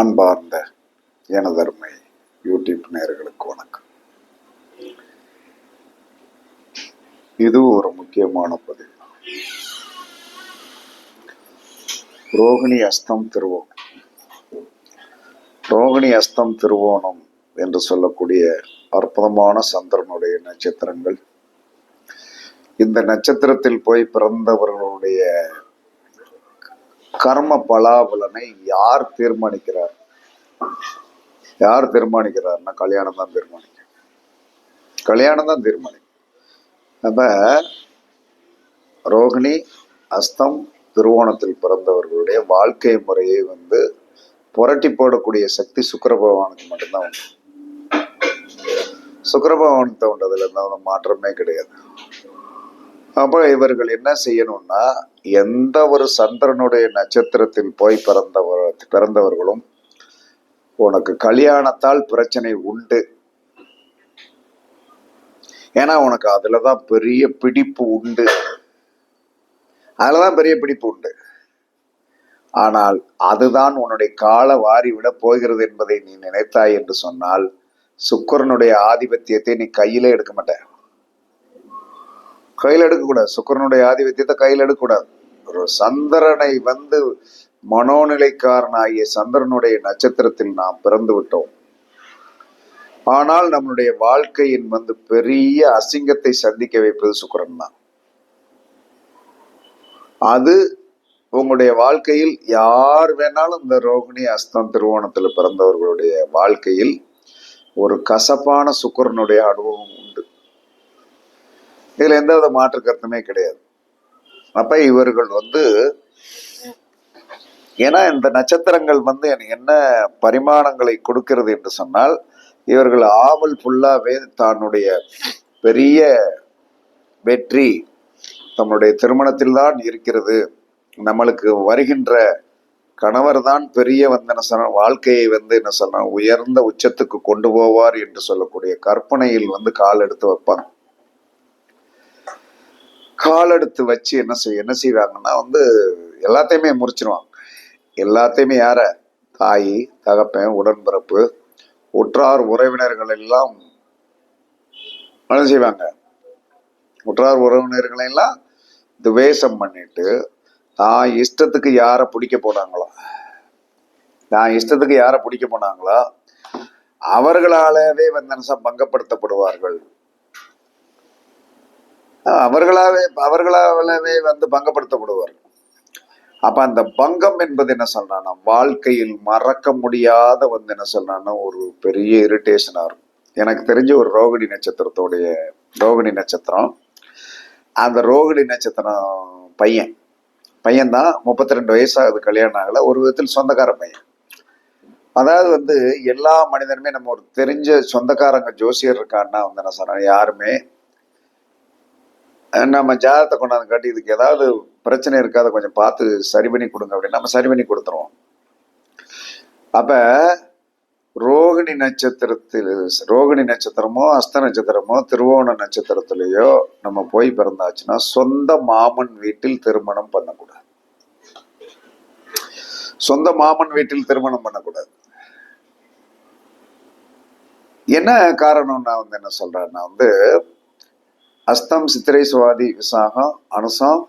அன்பார்ந்த எனதருமை யூடியூப் நேர்களுக்கு வணக்கம். இது ஒரு முக்கியமான பதிவு. ரோகிணி அஸ்தம் திருவோணம். ரோகிணி அஸ்தம் திருவோணம் என்று சொல்லக்கூடிய அற்புதமான சந்திரனுடைய நட்சத்திரங்கள். இந்த நட்சத்திரத்தில் போய் பிறந்தவர்களுடைய கர்ம பலாபலனை யார் தீர்மானிக்கிறார்? யார் தீர்மானிக்கிறார்னா கல்யாணம் தான் தீர்மானிக்கும். கல்யாணம் தான் தீர்மானிக்கும். அப்ப ரோகிணி அஸ்தம் திருவோணத்தில் பிறந்தவர்களுடைய வாழ்க்கை முறையை வந்து புரட்டி போடக்கூடிய சக்தி சுக்கர பகவானுக்கு மட்டும்தான் உண்டு. சுக்கர பகவானுக்கு உண்டதுல இருந்தால் மாற்றமே கிடையாது. அப்போ இவர்கள் என்ன செய்யணும்னா எந்த ஒரு சந்திரனுடைய நட்சத்திரத்தில் போய் பிறந்தவர் பிறந்தவர்களும் உனக்கு கல்யாணத்தால் பிரச்சனை உண்டு. ஏன்னா உனக்கு அதுலதான் பெரிய பிடிப்பு உண்டு. அதுலதான் பெரிய பிடிப்பு உண்டு. ஆனால் அதுதான் உன்னுடைய கால வாரி விட போகிறது என்பதை நீ நினைத்தாய் என்று சொன்னால் சுக்கரனுடைய ஆதிபத்தியத்தை நீ கையிலே எடுக்க மாட்டேன் கையில் எடுக்கக்கூடாது. சுக்கரனுடைய ஆதிபத்தியத்தை கையில் எடுக்கக்கூடாது. ஒரு சந்திரனை வந்து மனோநிலைக்காரனாகிய சந்திரனுடைய நட்சத்திரத்தில் நாம் பிறந்து விட்டோம். ஆனால் நம்மளுடைய வாழ்க்கையின் வந்து பெரிய அசிங்கத்தை சந்திக்க வைப்பது சுக்கரன் தான். அது உங்களுடைய வாழ்க்கையில் யார் வேணாலும் இந்த ரோகிணி அஸ்தம் திருவோணத்தில் பிறந்தவர்களுடைய வாழ்க்கையில் ஒரு கசப்பான சுக்கரனுடைய அனுபவம் உண்டு. இதுல எந்த வித மாற்று கருத்துமே கிடையாது. அப்ப இவர்கள் வந்து ஏன்னா இந்த நட்சத்திரங்கள் வந்து எனக்கு என்ன பரிமாணங்களை கொடுக்கிறது என்று சொன்னால் இவர்கள் ஆவல் ஃபுல்லாவே தன்னுடைய பெரிய வெற்றி தம்முடைய திருமணத்தில் தான் இருக்கிறது. நம்மளுக்கு வருகின்ற கணவர் தான் பெரிய வந்து என்ன சொன்ன வாழ்க்கையை வந்து என்ன சொன்ன உயர்ந்த உச்சத்துக்கு கொண்டு போவார் என்று சொல்லக்கூடிய கற்பனையில் வந்து கால் எடுத்து வைப்பாங்க. கால் எடுத்து வச்சு என்ன செய்ய என்ன செய்வாங்கன்னா வந்து எல்லாத்தையுமே முறிச்சிருவாங்க. எல்லாத்தையுமே யார? தாய் தகப்பன் உடன்பிறப்பு உற்றார் உறவினர்கள் எல்லாம் என்ன செய்வாங்க? உற்றார் உறவினர்களை எல்லாம் துவேஷம் பண்ணிட்டு தான் இஷ்டத்துக்கு யாரை பிடிக்க போனாங்களோ தான் இஷ்டத்துக்கு யாரை பிடிக்க போனாங்களோ அவர்களாலவே வந்து பங்கப்படுத்தப்படுவார்கள். அவர்களாவே அவர்களாவே வந்து பங்கப்படுத்தப்படுவார். அப்ப அந்த பங்கம் என்பது என்ன சொல்றான்னா வாழ்க்கையில் மறக்க முடியாத வந்து என்ன சொல்றான்னா ஒரு பெரிய இரிட்டேஷனா இருக்கும். எனக்கு தெரிஞ்ச ஒரு ரோகிணி நட்சத்திரத்தோடைய ரோகிணி நட்சத்திரம். அந்த ரோகிணி நட்சத்திரம் பையன். பையன்தான் முப்பத்தி ரெண்டு வயசாகுது கல்யாணம் ஆகல ஒரு விதத்தில் சொந்தக்கார பையன். அதாவது வந்து எல்லா மனிதனுமே நம்ம ஒரு தெரிஞ்ச சொந்தக்காரங்க ஜோசியர் இருக்கான்னா வந்து என்ன சொன்னா யாருமே நம்ம ஜாதகத்தை கொண்டாந்து காட்டி இதுக்கு ஏதாவது பிரச்சனை இருக்காத கொஞ்சம் பார்த்து சரி பண்ணி கொடுங்க அப்படின்னு நம்ம சரி பண்ணி கொடுத்துருவோம். அப்ப ரோகிணி நட்சத்திரத்தில் ரோகிணி நட்சத்திரமோ அஸ்த நட்சத்திரமோ திருவோண நட்சத்திரத்திலேயோ நம்ம போய் பிறந்தாச்சுன்னா சொந்த மாமன் வீட்டில் திருமணம் பண்ணக்கூடாது. சொந்த மாமன் வீட்டில் திருமணம் பண்ணக்கூடாது. என்ன காரணம் நான் வந்து என்ன சொல்றேன்னா வந்து அஸ்தம் சித்திரை சுவாதி விசாகம் அனுசம்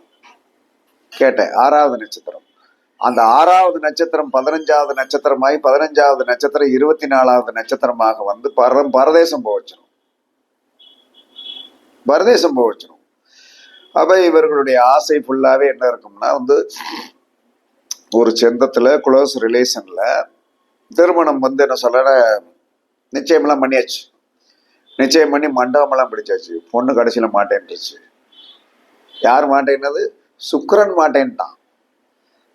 கேட்டேன். ஆறாவது நட்சத்திரம். அந்த ஆறாவது நட்சத்திரம் பதினஞ்சாவது நட்சத்திரமாய் பதினஞ்சாவது நட்சத்திரம் இருபத்தி நாலாவது நட்சத்திரமாக வந்து பர பரதேசம் போக பரதேசம் போக வச்சிடும் அப்ப இவர்களுடைய ஆசை ஃபுல்லாவே என்ன இருக்கும்னா வந்து ஒரு சொந்தத்துல குளோஸ் ரிலேஷன்ல திருமணம் வந்து என்ன சொல்ல நிச்சயமெல்லாம் பண்ணியாச்சு. நிச்சயம் பண்ணி மண்டபமெல்லாம் பிடிச்சாச்சு. பொண்ணு கடைசியில் மாட்டேன்ட்டுச்சு. யார் மாட்டேன்னது? சுக்கரன் மாட்டேன்ட்டான்.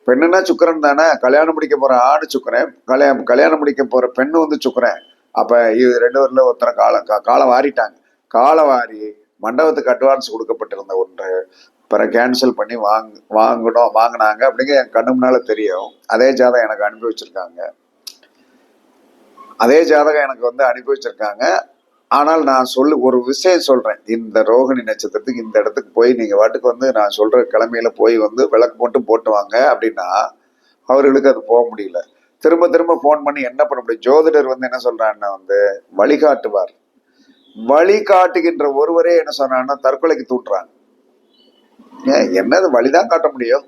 பெண்ணுனா சுக்கரன் தானே? கல்யாணம் முடிக்க போகிற ஆடு சுக்கரன் கல்யாணம் கல்யாணம் முடிக்க போகிற பெண்ணு வந்து சுக்கரன். அப்போ இது ரெண்டு பேர்ல ஒருத்தரை காலம் கா- காலம் வாரிட்டாங்க. காலம் வாரி மண்டபத்துக்கு அட்வான்ஸ் கொடுக்கப்பட்டிருந்த ஒன்று பிறகு கேன்சல் பண்ணி வாங்க வாங்கணும் வாங்கினாங்க. அப்படிங்க என் கண்ணு முன்னால் தெரியும். அதே ஜாதகம் எனக்கு அனுப்பி வச்சுருக்காங்க. அதே ஜாதகம் எனக்கு வந்து அனுப்பி வச்சுருக்காங்க. ஆனால் நான் சொல்லு ஒரு விஷயம் சொல்றேன். இந்த ரோகிணி நட்சத்திரத்துக்கு இந்த இடத்துக்கு போய் நீங்க வாட்டுக்கு வந்து நான் சொல்ற கிழமையில போய் வந்து விளக்கு மட்டும் போட்டு வாங்க அப்படின்னா அவர்களுக்கு அது போக முடியல. திரும்ப திரும்ப ஃபோன் பண்ணி என்ன பண்ண முடியும்? ஜோதிடர் வந்து என்ன சொல்றாருன்னா வந்து வழிகாட்டுவார் வழிகாட்டுகின்ற ஒருவரே என்ன சொன்னான்னா தற்கொலைக்கு தூட்டுறாங்க ஏன் என்னது? வழிதான் காட்ட முடியும்.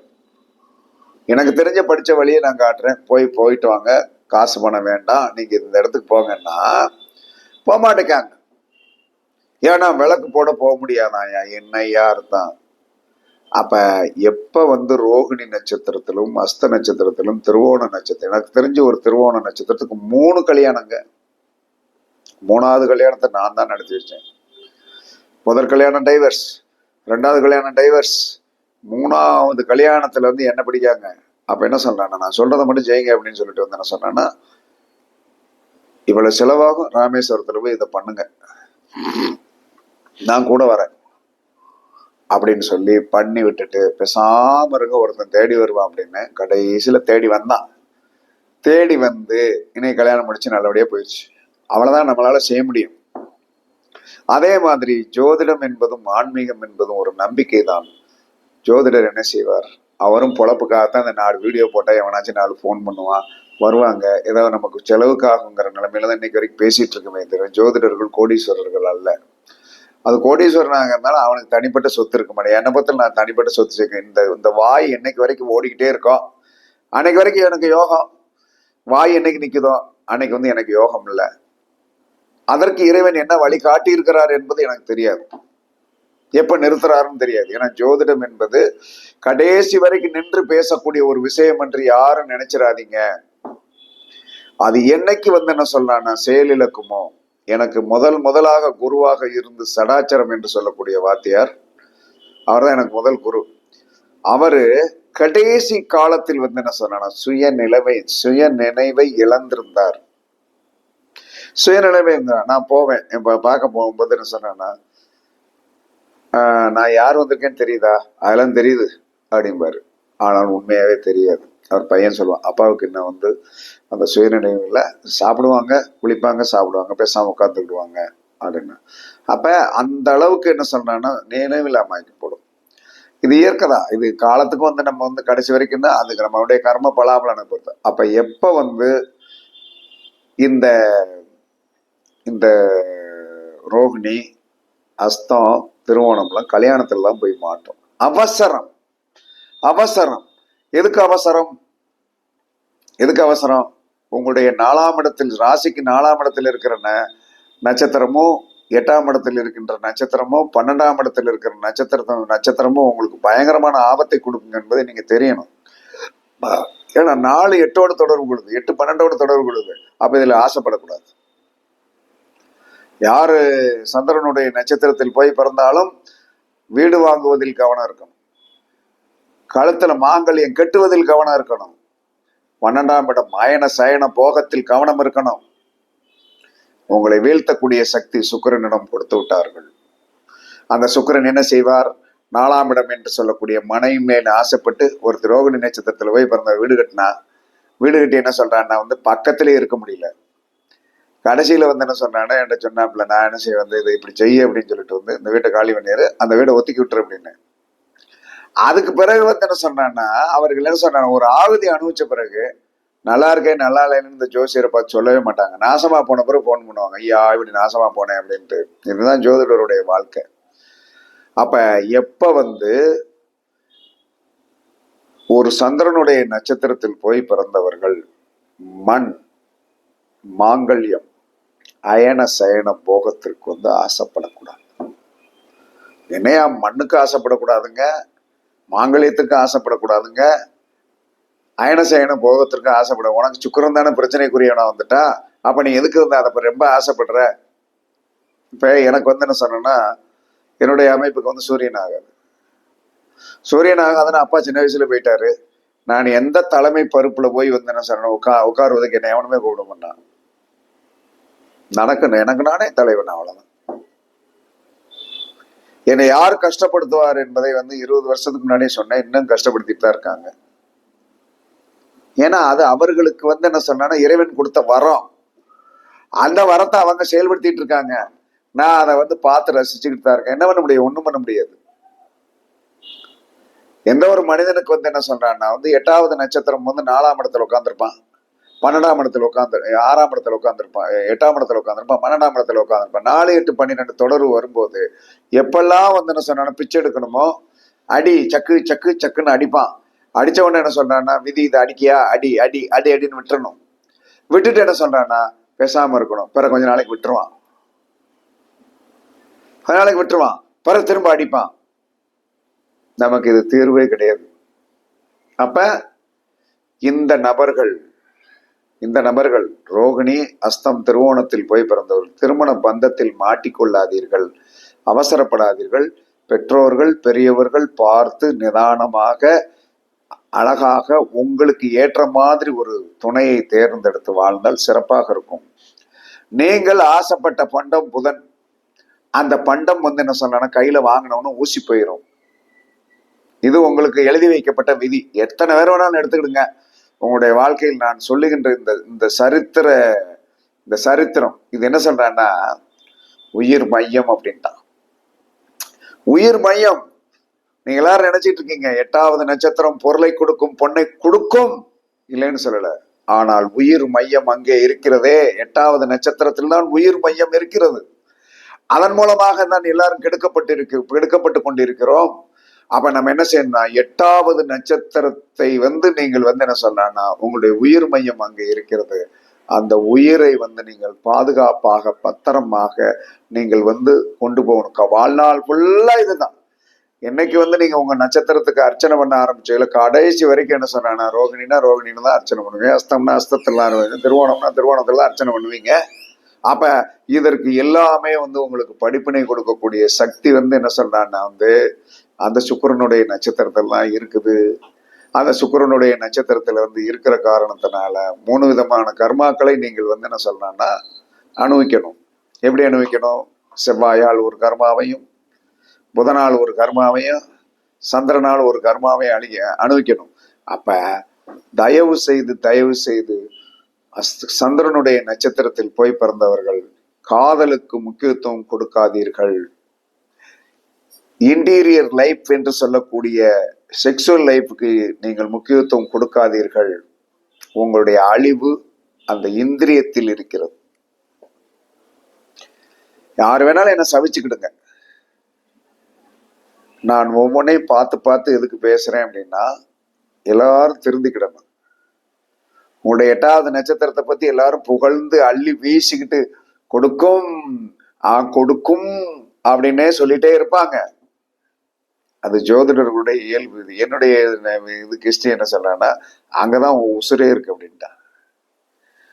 எனக்கு தெரிஞ்ச படிச்ச வழியை நான் காட்டுறேன். போய் போயிட்டு வாங்க. காசு பணம் வேண்டாம். நீங்க இந்த இடத்துக்கு போங்கன்னா போக மாட்டேங்க ஏன்னா விளக்கு போட போக முடியாதாயா என்னையா இருந்தான் அப்ப எப்ப வந்து ரோகிணி நட்சத்திரத்திலும் அஸ்த நட்சத்திரத்திலும் திருவோண நட்சத்திரம் எனக்கு தெரிஞ்ச ஒரு திருவோண நட்சத்திரத்துக்கு மூணு கல்யாணங்க. மூணாவது கல்யாணத்தை நான் தான் நடத்தி வச்சேன். முதல் கல்யாணம் டைவர்ஸ் ரெண்டாவது கல்யாணம் டைவர்ஸ் மூணாவது கல்யாணத்துல வந்து என்ன பிடிக்காங்க? அப்ப என்ன சொல்றாங்க நான் சொல்றதை மட்டும் ஜெயிங்க அப்படின்னு சொல்லிட்டு வந்து என்ன சொன்னேன்னா இவ்வளவு செலவாகும் ராமேஸ்வரத்துல போய் இதை பண்ணுங்க. நான் கூட வரேன். அப்படின்னு சொல்லி பண்ணி விட்டுட்டு பேசாம இருக்க ஒருத்தன் தேடி வருவான் அப்படின்னு கடைசியில தேடி வந்தான். தேடி வந்து இன்னைக்கு கல்யாணம் முடிச்சு நல்லபடியா போயிடுச்சு. அவ்வளவுதான் நம்மளால செய்ய முடியும். அதே மாதிரி ஜோதிடம் என்பதும் ஆன்மீகம் என்பதும் ஒரு நம்பிக்கை தான் ஜோதிடர் என்ன செய்வார்? அவரும் பொழப்புக்காகத்தான் இந்த நாலு வீடியோ போட்டா எவனாச்சும் நாலு ஃபோன் பண்ணுவான். வருவாங்க. ஏதோ நமக்கு செலவுக்காகுங்கிற நிலைமையில தான் இன்னைக்கு வரைக்கும் பேசிட்டு இருக்கமே தவிர ஜோதிடர்கள் கோடீஸ்வரர்கள் அல்ல. அது கோடீஸ்வரனாக இருந்தாலும் அவனுக்கு தனிப்பட்ட சொத்து இருக்க மாட்டேன் என்னை பத்தி நான் தனிப்பட்ட சொத்து சேர்க்க இந்த இந்த வாய் என்னைக்கு வரைக்கும் ஓடிக்கிட்டே இருக்கோம். அன்னைக்கு வரைக்கும் எனக்கு யோகம். வாய் என்னைக்கு நிற்குதோ அன்னைக்கு வந்து எனக்கு யோகம் இல்லை. அதற்கு இறைவன் என்ன வழி காட்டி இருக்கிறார் என்பது எனக்கு தெரியாது. எப்ப நிறுத்துறாருன்னு தெரியாது. ஏன்னா ஜோதிடம் என்பது கடைசி வரைக்கும் நின்று பேசக்கூடிய ஒரு விஷயம் என்று யாரும் நினைச்சிடாதீங்க அது என்னைக்கு வந்து என்ன சொல்லலாம்னா செயலிழக்குமோ எனக்கு முதல் முதலாக குருவாக இருந்து சடாச்சரம் என்று சொல்லக்கூடிய வாத்தியார் அவர்தான் எனக்கு முதல் குரு. அவரு கடைசி காலத்தில் வந்து என்ன சொன்னா சுய நிலைமை சுய நினைவை இழந்திருந்தார். சுயநிலைமை இருந்தார் நான் போவேன் இப்ப பார்க்க போகும்போது என்ன சொன்னேன்னா நான் யார் வந்திருக்கேன்னு தெரியுதா? அதெல்லாம் தெரியுது அப்படிம்பாரு. ஆனால் உண்மையாவே தெரியாது. அவர் பையன் சொல்லுவான் அப்பாவுக்கு இன்னும் வந்து அந்த சுயநினைவுல சாப்பிடுவாங்க குளிப்பாங்க சாப்பிடுவாங்க பேசாமல் உட்காந்துக்கிடுவாங்க அப்படின்னு. அப்ப அந்த அளவுக்கு என்ன சொல்றான்னா நினைவில்லாம போடும். இது இயற்கை தான். இது காலத்துக்கும் வந்து நம்ம வந்து கடைசி வரைக்கும் தான் அதுக்கு நம்மளுடைய கர்ம பலாபலனை பொறுத்து. அப்ப எப்ப வந்து இந்த இந்த ரோகிணி அஸ்தம் திருவோணம்லாம் கல்யாணத்துலலாம் போய் மாட்டோம். அவசரம். அவசரம். எதுக்கு அவசரம்? எதுக்கு அவசரம்? உங்களுடைய நாலாம் இடத்தில் ராசிக்கு நாலாம் இடத்தில் இருக்கிற நட்சத்திரமும் எட்டாம் இடத்தில் இருக்கின்ற நட்சத்திரமும் பன்னெண்டாம் இடத்தில் இருக்கிற நட்சத்திரத்தும் நட்சத்திரமும் உங்களுக்கு பயங்கரமான ஆபத்தை கொடுக்குங்க என்பதை நீங்க தெரியணும். ஏன்னா நாலு எட்டோட தொடர்பு கொடுது எட்டு பன்னெண்டோட தொடர்பு கொடுது அப்ப இதுல ஆசைப்படக்கூடாது. யாரு சந்திரனுடைய நட்சத்திரத்தில் போய் பிறந்தாலும் வீடு வாங்குவதில் கவனம் இருக்கும் களத்துல மாங்கல்யம் கெட்டுவதில் கவனம் இருக்கணும். பன்னெண்டாம் இடம் மயன சயன போகத்தில் கவனம் இருக்கணும். உங்களை வீழ்த்தக்கூடிய சக்தி சுக்கிரனிடம் கொடுத்து விட்டார்கள். அந்த சுக்கிரன் என்ன செய்வார்? நாலாம் இடம் என்று சொல்லக்கூடிய மனைவி மேல ஆசைப்பட்டு ஒரு துரோகிணி நட்சத்திரத்தில் போய் பிறந்த வீடு கட்டினா வீடு கட்டி என்ன சொல்றான்னா வந்து பக்கத்திலே இருக்க முடியல. கடைசியில் வந்து என்ன சொன்னானே என்கிட்ட சொன்னாப்புல நான் என்ன செய்ய வந்து இதை இப்படி செய்ய அப்படின்னு சொல்லிட்டு வந்து இந்த வீட்டை காலி பண்ணிடு அந்த வீடை ஒத்திக்கி விட்டுரு அப்படின்னு. அதுக்கு பிறகு வந்து என்ன சொன்னான்னா அவர்கள் என்ன சொன்னாங்க ஒரு ஆகுதி அனுபவிச்ச பிறகு நல்லா இருக்கேன் நல்லா இல்லைன்னு இந்த ஜோசியரை பார்த்து சொல்லவே மாட்டாங்க. நாசமா போன பிறகு ஃபோன் பண்ணுவாங்க. ஐயா இப்படி நாசமா போனேன் அப்படின்ட்டு. இதுதான் ஜோதிடருடைய வாழ்க்கை. அப்ப எப்ப வந்து ஒரு சந்திரனுடைய நட்சத்திரத்தில் போய் பிறந்தவர்கள் மண் மாங்கல்யம் அயன சயன போகத்திற்கு வந்து ஆசைப்படக்கூடாது. என்னையா மண்ணுக்கு ஆசைப்படக்கூடாதுங்க? மாங்கல்யத்துக்கு ஆசைப்படக்கூடாதுங்க. அயன சயன போகத்திற்கு ஆசைப்பட உனக்கு சுக்கரம் தானே பிரச்சனைக்குரியவனா வந்துட்டா அப்ப நீ எதுக்கு வந்து அதை ரொம்ப ஆசைப்படுற? இப்ப எனக்கு வந்து என்ன சொன்னேன்னா என்னுடைய அமைப்புக்கு வந்து சூரியன் ஆகாது. சூரியன் ஆகாதுன்னு அப்பா சின்ன வயசுல போயிட்டாரு. நான் எந்த தலைமை பருப்புல போய் வந்து என்ன சொன்னேன் உட்கா உட்காருவதுக்கு என்ன எவனுமே கூப்பிட மாட்டான். நடக்கணும். எனக்கு நானே தலைவன் அவ்வளவுதான். என்னை யார் கஷ்டப்படுத்துவார் என்பதை வந்து இருபது வருஷத்துக்கு முன்னாடியே சொன்னேன். இன்னும் கஷ்டப்படுத்திட்டு தான் இருக்காங்க. ஏன்னா அது அவர்களுக்கு வந்து என்ன சொன்னா இறைவன் கொடுத்த வரம். அந்த வரத்தை அவங்க செயல்படுத்திட்டு இருக்காங்க. நான் அதை வந்து பார்த்து ரசிச்சுக்கிட்டு தான் இருக்கேன். என்ன பண்ண முடியும்? ஒண்ணும் பண்ண முடியாது. எந்த ஒரு மனிதனுக்கு வந்து என்ன சொல்றான்னா வந்து எட்டாவது நட்சத்திரம் வந்து நாலாம் இடத்துல உட்காந்துருப்பான் பன்னெண்டாம் இடத்துல உட்காந்து ஆறாம் இடத்துல உட்காந்துருப்பான் எட்டாம் இடத்துல உட்காந்துருப்பான் பன்னெண்டாம் இடத்துல உட்காந்துருப்பான் நாலு எட்டு பன்னிரெண்டு தொடர்பு வரும்போது எப்பெல்லாம் வந்து என்ன சொன்னா பிச்சை எடுக்கணுமோ அடி சக்கு சக்கு சக்குன்னு அடிப்பான். அடித்தவொடனே என்ன சொல்றான்னா விதி இதை அடிக்கியா? அடி அடி அடி அடின்னு விட்டுறணும். விட்டுட்டு என்ன சொல்றான்னா பேசாம இருக்கணும். பிறகு கொஞ்ச நாளைக்கு விட்டுருவான். கொஞ்ச நாளைக்கு விட்டுருவான். பிறகு திரும்ப அடிப்பான். நமக்கு இது தீர்வே கிடையாது. அப்ப இந்த நபர்கள் இந்த நபர்கள் ரோகிணி அஸ்தம் திருவோணத்தில் போய் பிறந்தவர்கள். திருமண பந்தத்தில் மாட்டிக்கொள்ளாதீர்கள். அவசரப்படாதீர்கள். பெற்றோர்கள் பெரியவர்கள் பார்த்து நிதானமாக அழகாக உங்களுக்கு ஏற்ற மாதிரி ஒரு துணையை தேர்ந்தெடுத்து வாழ்ந்தால் சிறப்பாக இருக்கும். நீங்கள் ஆசைப்பட்ட பண்டம் புதன். அந்த பண்டம் வந்து என்ன சொல்லனா கையில வாங்கினவனும் ஊசி போயிடும் இது உங்களுக்கு எழுதி வைக்கப்பட்ட விதி. எத்தனை பேர் வேணாலும் எடுத்துக்கிடுங்க. உங்களுடைய வாழ்க்கையில் நான் சொல்லுகின்ற இந்த இந்த சரித்திர இந்த சரித்திரம் இது என்ன சொல்றான்னா உயிர் மையம் அப்படின்ட்டான். உயிர் மையம். நீங்க எல்லாரும் நினைச்சிட்டு இருக்கீங்க எட்டாவது நட்சத்திரம் பொருளை கொடுக்கும் பொண்ணை கொடுக்கும். இல்லைன்னு சொல்லல. ஆனால் உயிர் மையம் அங்கே இருக்கிறதே. எட்டாவது நட்சத்திரத்தில் தான் உயிர் மையம் இருக்கிறது. அதன் மூலமாக தான் எல்லாரும் கெடுக்கப்பட்டிருக்கு கெடுக்கப்பட்டு கொண்டிருக்கிறோம். அப்ப நம்ம என்ன செய்யணும்னா எட்டாவது நட்சத்திரத்தை வந்து நீங்கள் வந்து என்ன சொல்லலாம்னா உங்களுடைய உயிர் மையம் அங்கே இருக்கிறது. அந்த உயிரை வந்து நீங்கள் பாதுகாப்பாக பத்திரமாக நீங்கள் வந்து கொண்டு போகணும். க- வாழ்நாள் ஃபுல்லா இதுதான். என்னைக்கு வந்து நீங்க உங்க நட்சத்திரத்துக்கு அர்ச்சனை பண்ண ஆரம்பிச்சீங்களோ கடைசி வரைக்கும் என்ன சொன்னா ரோகிணினா ரோகிணின்னு தான் அர்ச்சனை பண்ணுவீங்க. அஸ்தம்னா அஸ்தத்துல திருவோணம்னா திருவோணத்துல அர்ச்சனை பண்ணுவீங்க. அப்ப இதற்கு எல்லாமே வந்து உங்களுக்கு படிப்பினை கொடுக்கக்கூடிய சக்தி வந்து என்ன சொல்றான்னா வந்து அந்த சுக்கரனுடைய நட்சத்திரத்தெல்லாம் இருக்குது. அந்த சுக்கரனுடைய நட்சத்திரத்துல வந்து இருக்கிற காரணத்தினால மூணு விதமான கர்மாக்களை நீங்கள் வந்து என்ன சொல்றான்னா அனுபவிக்கணும் எப்படி அனுபவிக்கணும் செவ்வாயால் ஒரு கர்மாவையும் புதனால் ஒரு கர்மாவையும் சந்திரனால் ஒரு கர்மாவையும் அழிய அனுபவிக்கணும் அப்ப தயவு செய்து தயவு செய்து சந்திரனுடைய நட்சத்திரத்தில் போய் பிறந்தவர்கள் காதலுக்கு முக்கியத்துவம் கொடுக்காதீர்கள். இன்டீரியர் லைஃப் என்று சொல்லக்கூடிய செக்ஷுவல் லைஃப்க்கு நீங்கள் முக்கியத்துவம் கொடுக்காதீர்கள். உங்களுடைய அழிவு அந்த இந்திரியத்தில் இருக்கிறது. யார் வேணாலும் என்ன சவிச்சுக்கிடுங்க. நான் ஒவ்வொன்றையும் பார்த்து பார்த்து எதுக்கு பேசுறேன் அப்படின்னா எல்லாரும் திருந்திக்கிடணும். உங்களுடைய எட்டாவது நட்சத்திரத்தை பத்தி எல்லாரும் புகழ்ந்து அள்ளி வீசிக்கிட்டு கொடுக்கும் ஆ கொடுக்கும் அப்படின்னே சொல்லிட்டே இருப்பாங்க. அது ஜோதிடர்களுடைய இயல்பு. இது என்னுடைய இது கிறிஸ்டி என்ன சொல்றான்னா அங்கதான் உன் உசுரே இருக்கு அப்படின்ட்டான்.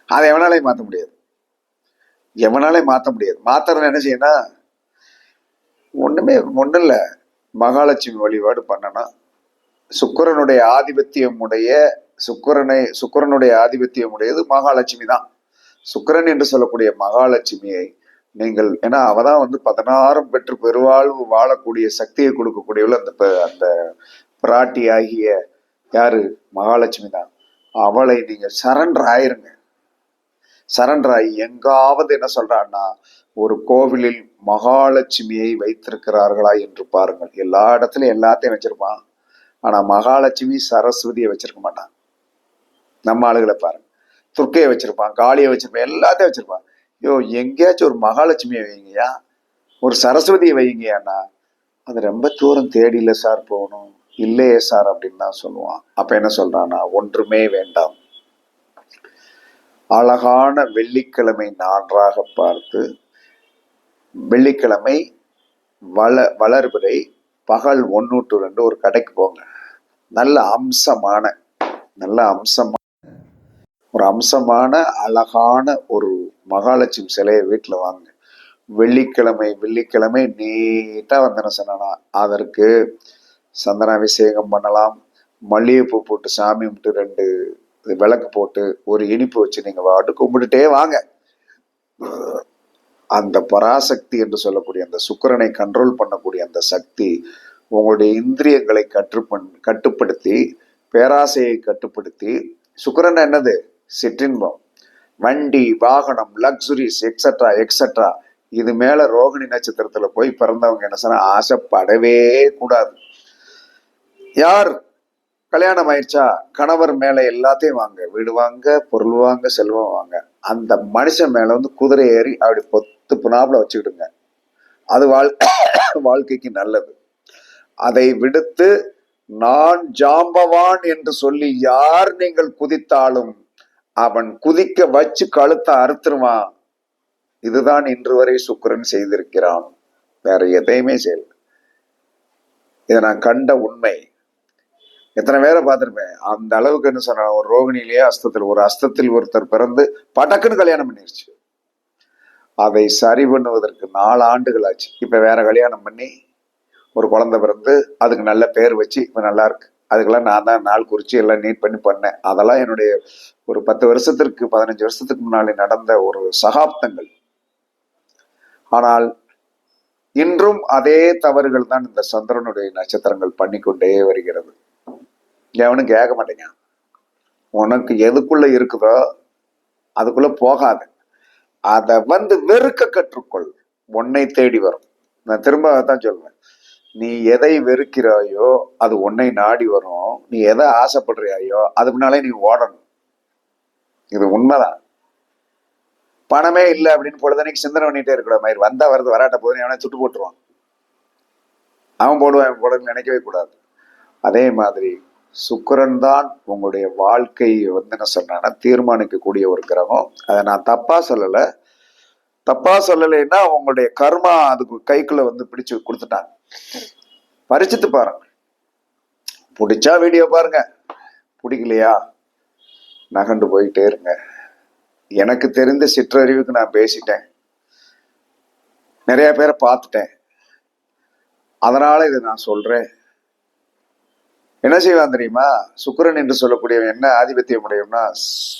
அதை எவனாலையும் மாற்ற முடியாது. எவனாலையும் மாற்ற முடியாது. மாத்துறது என்ன செய்யணும் ஒண்ணுமே ஒன்றும் இல்லை. மகாலட்சுமி வழிபாடு பண்ணணும் சுக்கிரனுடைய ஆதிபத்தியம் உடைய சுக்கிரனை சுக்கிரனுடைய ஆதிபத்தியம் உடையது மகாலட்சுமி தான். சுக்கிரன் என்று சொல்லக்கூடிய மகாலட்சுமியை நீங்கள் ஏன்னா அவ தான் வந்து பதினாறும் பெற்று பெருவாழ்வு வாழக்கூடிய சக்தியை கொடுக்கக்கூடியவள் அந்த ப- அந்த பிராட்டி ஆகிய யாரு? மகாலட்சுமி தான். அவளை நீங்க சரண்டர் ஆயிருங்க. சரண்டர் ஆகி எங்காவது என்ன சொல்றான்னா ஒரு கோவிலில் மகாலட்சுமியை வைத்திருக்கிறார்களா என்று பாருங்கள். எல்லா இடத்துலயும் எல்லாத்தையும் வச்சிருப்பான். ஆனா மகாலட்சுமி சரஸ்வதியை வச்சிருக்க மாட்டான். நம்ம ஆளுகளை பாருங்க. துர்க்கையை வச்சிருப்பான் காளியை வச்சிருப்பான் எல்லாத்தையும் வச்சிருப்பான். யோ எங்கேயாச்சும் ஒரு மகாலட்சுமியை வைங்கயா ஒரு சரஸ்வதியை வைங்கயாண்ணா அது ரொம்ப தூரம் தேடியில சார் போகணும். இல்லையே சார் அப்படின்னு தான் சொல்லுவான். அப்ப என்ன சொல்றான்னா ஒன்றுமே வேண்டாம். அழகான வெள்ளிக்கிழமை நன்றாக பார்த்து வெள்ளிக்கிழமை வள வளர்பிறை பகல் ஒன்று டு ரெண்டு ஒரு கடைக்கு போங்க. நல்ல அம்சமான நல்ல அம்சமான ஒரு அம்சமான அழகான ஒரு மகாலட்சுமி சிலையை வீட்டில் வாங்க. வெள்ளிக்கிழமை வெள்ளிக்கிழமை நீட்டாக வந்தன சொன்னா அதற்கு சந்தனாபிஷேகம் பண்ணலாம். மல்லிகைப்பூ போட்டு சாமி கும்பிட்டு ரெண்டு விளக்கு போட்டு ஒரு இனிப்பு வச்சு நீங்கள் வாட்டு கும்பிட்டுட்டே வாங்க. அந்த பராசக்தி என்று சொல்லக்கூடிய அந்த சுக்கிரனை கண்ட்ரோல் பண்ணக்கூடிய அந்த சக்தி உங்களுடைய இந்திரியங்களை கற்றுப்பண் கட்டுப்படுத்தி பேராசையை கட்டுப்படுத்தி சுக்கரன் என்னது? சிற்றின்பம் வண்டி வாகனம் லக்ஸுரிஸ் எக்ஸட்ரா எக்ஸட்ரா இது மேல ரோகிணி நட்சத்திரத்துல போய் பிறந்தவங்க என்ன சொன்னா ஆசைப்படவே கூடாது. யார்? கல்யாணம் ஆயிடுச்சா? கணவர் மேல எல்லாத்தையும் வாங்க. வீடு வாங்க பொருள் வாங்க செல்வம் வாங்க. அந்த மனுஷன் மேல வந்து குதிரை ஏறி அப்படி பொத்து புனாப்புல வச்சுக்கிடுங்க. அது வாழ் வாழ்க்கைக்கு நல்லது. அதை விடுத்து நான் ஜாம்பவான் என்று சொல்லி யார் நீங்கள் குதித்தாலும் அவன் குதிக்க வச்சு கழுத்தை அறுத்துருவான். இதுதான் இன்று வரை சுக்கரன் செய்திருக்கிறான். வேற எதையுமே செய்யல. இதை நான் கண்ட உண்மை. எத்தனை பேரை பார்த்துருப்பேன்? அந்த அளவுக்கு என்ன சொன்ன ஒரு ரோகிணிலேயே அஸ்தத்தில் ஒரு அஸ்தத்தில் ஒருத்தர் பிறந்து படக்குன்னு கல்யாணம் பண்ணிருச்சு. அதை சரி பண்ணுவதற்கு நாலு ஆண்டுகள் ஆச்சு. இப்போ வேற கல்யாணம் பண்ணி ஒரு குழந்தை பிறந்து அதுக்கு நல்ல பேர் வச்சு இப்ப நல்லா இருக்கு. அதுக்கெல்லாம் நான் தான் நாள் குறித்து எல்லாம் நீட் பண்ணி பண்ணேன். அதெல்லாம் என்னுடைய ஒரு பத்து வருஷத்திற்கு பதினஞ்சு வருஷத்துக்கு முன்னாடி நடந்த ஒரு சகாப்தங்கள். ஆனால் இன்றும் அதே தவறுகள் தான் இந்த சந்திரனுடைய நட்சத்திரங்கள் பண்ணிக்கொண்டே வருகிறது. எவனும் கேட்க மாட்டேங்க. உனக்கு எதுக்குள்ள இருக்குதோ அதுக்குள்ள போகாது. அதை வந்து வெறுக்க கற்றுக்கொள். உன்னை தேடி வரும். நான் திரும்ப தான் சொல்லுவேன் நீ எதை வெறுக்கிறாயோ அது உன்னை நாடி வரும். நீ எதை ஆசைப்படுறியாயோ அது முன்னாலே நீ ஓடணும். இது உண்மைதான். பணமே இல்லை அப்படின்னு பொழுதனைக்கு சிந்தனை பண்ணிட்டே இருக்கிற மாதிரி வந்தா வருது வராட்ட போதும் எவனா சுட்டு போட்டுருவான். அவன் போடுவான் இவன் நினைக்கவே கூடாது. அதே மாதிரி சுக்கரன் தான் உங்களுடைய வாழ்க்கையை வந்து என்ன சொல்றேன்னா தீர்மானிக்கக்கூடிய ஒரு கிரகம். அதை நான் தப்பா சொல்லலை. தப்பா சொல்லலைன்னா உங்களுடைய கர்மா அதுக்கு கைக்குள்ள வந்து பிடிச்சு கொடுத்துட்டாங்க. பறிச்சுட்டு பாருங்க பிடிச்சா வீடியோ பாருங்க. பிடிக்கலையா? நகண்டு போயிட்டே இருங்க. எனக்கு தெரிந்த சிற்றறிவுக்கு நான் பேசிட்டேன். நிறைய பேரை பார்த்துட்டேன். அதனால இதை நான் சொல்றேன். என்ன செய்வான் தெரியுமா? சுக்கிரன் என்று சொல்லக்கூடியவன் என்ன ஆதிபத்தியம் உடையவனா?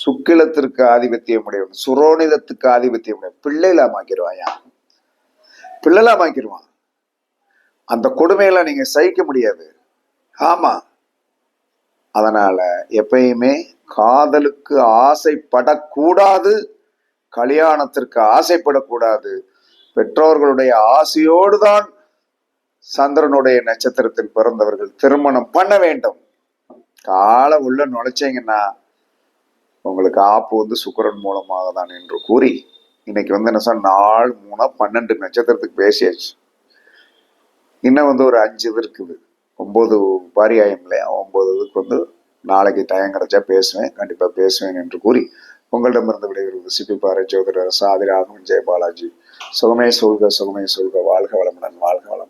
சுக்கிலத்திற்கு ஆதிபத்தியம் உடையவன் சுரோனிதத்துக்கு ஆதிபத்தியம் உடையவன். பிள்ளைலாமாக்கிடுவாயா பிள்ளைலாமாக்கிடுவான் அந்த கொடுமையெல்லாம் நீங்க சகிக்க முடியாது. ஆமா. அதனால எப்பயுமே காதலுக்கு ஆசைப்படக்கூடாது கல்யாணத்திற்கு ஆசைப்படக்கூடாது. பெற்றோர்களுடைய ஆசையோடு தான் சந்திரனுடைய நட்சத்திரத்தில் பிறந்தவர்கள் திருமணம் பண்ண வேண்டும். காலை உள்ள நுழைச்சிங்கன்னா உங்களுக்கு ஆப்பு வந்து சுக்கரன் மூலமாக தான் என்று கூறி இன்னைக்கு வந்து என்ன சார் நாலு மூணா பன்னெண்டு நட்சத்திரத்துக்கு பேசியாச்சு. இன்னும் வந்து ஒரு அஞ்சு இது இருக்குது. ஒம்பது பாரியாயம் இல்லையா ஒம்பது இதுக்கு வந்து நாளைக்கு டைம் கிடைச்சா பேசுவேன் கண்டிப்பாக பேசுவேன் என்று கூறி உங்களிடமிருந்து விடைபெறுவது சிபி பாறை ஜோதிடர் சாதி ராகவன் ஜெயபாலாஜி. சுகமே சொல்க சுகமே சொல்க வாழ்க வளமுடன் வாழ்க வளம்